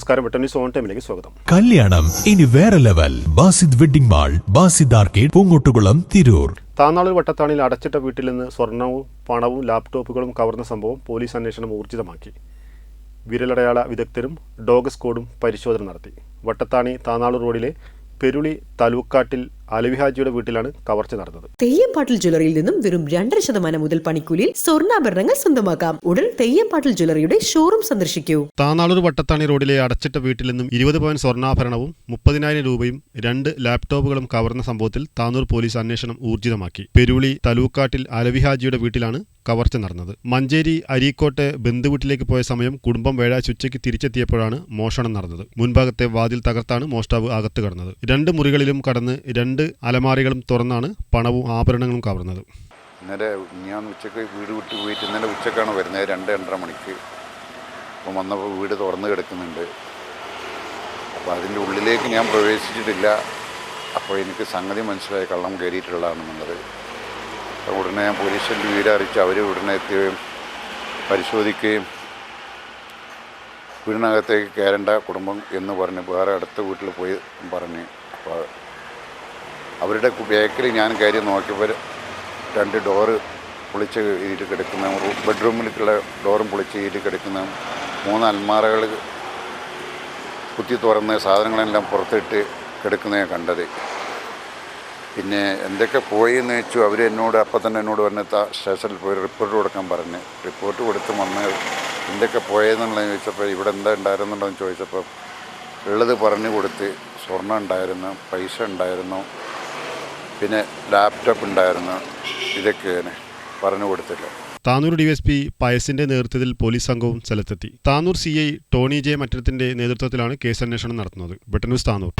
നമസ്കാരം. Vettan zone on ടൈമിലേക്ക് സ്വാഗതം. കല്യാണം. ഇനി വേറെ level. Basid wedding mall Basid arcade Poongottukulam Tirur. Thannalur വട്ടത്താണിയിൽ അടച്ചിട്ട വീട്ടിൽ നിന്ന് സ്വർണവും പണവും ലാപ്ടോപ്പുകളും കവർന്ന സംഭവം പോലീസ് അന്വേഷണം ഊർജിതമാക്കി. വിരലടയാള വിദഗ്ധരും ഡോഗ് സ്കോഡും പരിശോധന നടത്തി. വട്ടത്താണി താന്നാളൂർ റോഡിലെ പെരുളി തലൂക്കാട്ടിൽ അലവിഹാജിയുടെ വീട്ടിലാണ് കവർച്ച നടന്നത്. തെയ്യംപാട്ടിൽ ജ്വല്ലറിയിൽ നിന്നും വെറും രണ്ടര ശതമാനം മുതൽ പണിക്കൂലിയിൽ സ്വർണാഭരണങ്ങൾ സ്വന്തമാക്കാം. ഉടൻ തെയ്യംപാട്ടിൽ ജ്വല്ലറിയുടെ ഷോറൂം സന്ദർശിക്കൂ. താനാളൂർ വട്ടത്താണി റോഡിലെ അടച്ചിട്ട വീട്ടിൽ നിന്നും ഇരുപത് പവൻ സ്വർണാഭരണവും മുപ്പതിനായിരം രൂപയും രണ്ട് ലാപ്ടോപ്പുകളും കവർന്ന സംഭവത്തിൽ താനൂർ പോലീസ് അന്വേഷണം ഊർജിതമാക്കി. പെരുളി തലൂക്കാട്ടിൽ അലവിഹാജിയുടെ വീട്ടിലാണ് കവർച്ച നടന്നത്. മഞ്ചേരി അരീക്കോട്ടെ ബന്ധുവീട്ടിലേക്ക് പോയ സമയം കുടുംബം വേഴാഴ്ച ഉച്ചയ്ക്ക് തിരിച്ചെത്തിയപ്പോഴാണ് മോഷണം നടന്നത്. മുൻഭാഗത്തെ വാതിൽ തകർത്താണ് മോഷ്ടാവ് അകത്തു കടന്നത്. രണ്ട് മുറികളിലും കടന്ന് രണ്ട് അലമാരികളും തുറന്നാണ് പണവും ആഭരണങ്ങളും കവർന്നത്. ഇന്നലെ ഞാൻ ഉച്ചയ്ക്ക് വീട് വിട്ട് പോയിട്ട് ഇന്നലെ ഉച്ചക്കാണ് വരുന്നത്. രണ്ട് രണ്ടര മണിക്ക്. അപ്പം വന്നപ്പോൾ വീട് തുറന്ന് കിടക്കുന്നുണ്ട്. അപ്പോൾ അതിന്റെ ഉള്ളിലേക്ക് ഞാൻ പ്രവേശിച്ചിട്ടില്ല. അപ്പോൾ എനിക്ക് സംഗതി മനസ്സിലായി. കള്ളം കയറിയിട്ടുള്ളതാണെന്നുള്ളത്. അപ്പോൾ ഉടനെ ഞാൻ പോലീസ് സ്റ്റേഷനിൽ വീട് അറിയിച്ച് അവർ ഉടനെ എത്തുകയും പരിശോധിക്കുകയും വീടിനകത്തേക്ക് കയറേണ്ട കുടുംബം എന്ന് പറഞ്ഞ് വേറെ അടുത്ത വീട്ടിൽ പോയി പറഞ്ഞ് അപ്പോൾ അവരുടെ ബേക്കറി ഞാൻ കയറി നോക്കിയപ്പോൾ രണ്ട് ഡോറ് പൊളിച്ച് ഈറ്റ് കിടക്കുന്ന ബെഡ്റൂമിലേക്കുള്ള ഡോറും പൊളിച്ച് ഈറ്റ് കിടക്കുന്ന മൂന്ന് അൽമാറകൾ കുത്തി തുറന്ന് സാധനങ്ങളെല്ലാം പുറത്തിട്ട് കിടക്കുന്നതാണ് കണ്ടത്. പിന്നെ എന്തൊക്കെ പോയി എന്ന് വെച്ചു അവർ എന്നോട് അപ്പം തന്നെ എന്നോട് പറഞ്ഞ സ്റ്റേഷനിൽ പോയി റിപ്പോർട്ട് കൊടുക്കാൻ പറഞ്ഞ്. റിപ്പോർട്ട് കൊടുത്ത് വന്ന് എന്തൊക്കെ പോയതെന്നുള്ളത് ചോദിച്ചപ്പോൾ ഇവിടെ എന്താ ഉണ്ടായിരുന്നുണ്ടെന്ന് ചോദിച്ചപ്പോൾ ഉള്ളത് പറഞ്ഞു കൊടുത്ത് സ്വർണം ഉണ്ടായിരുന്നു പൈസ ഉണ്ടായിരുന്നു പിന്നെ ലാപ്ടോപ്പ് ഉണ്ടായിരുന്നു. ഇതൊക്കെയാണ് പറഞ്ഞു കൊടുത്തില്ല. താനൂർ ഡിവൈഎസ്പി പയസിന്റെ നേതൃത്വത്തിൽ പോലീസ് സംഘവും സ്ഥലത്തെത്തി. Tanur C I Tony J മറ്റത്തിന്റെ നേതൃത്വത്തിലാണ് കേസന്വേഷണം നടത്തുന്നത്. Britain news Tanur.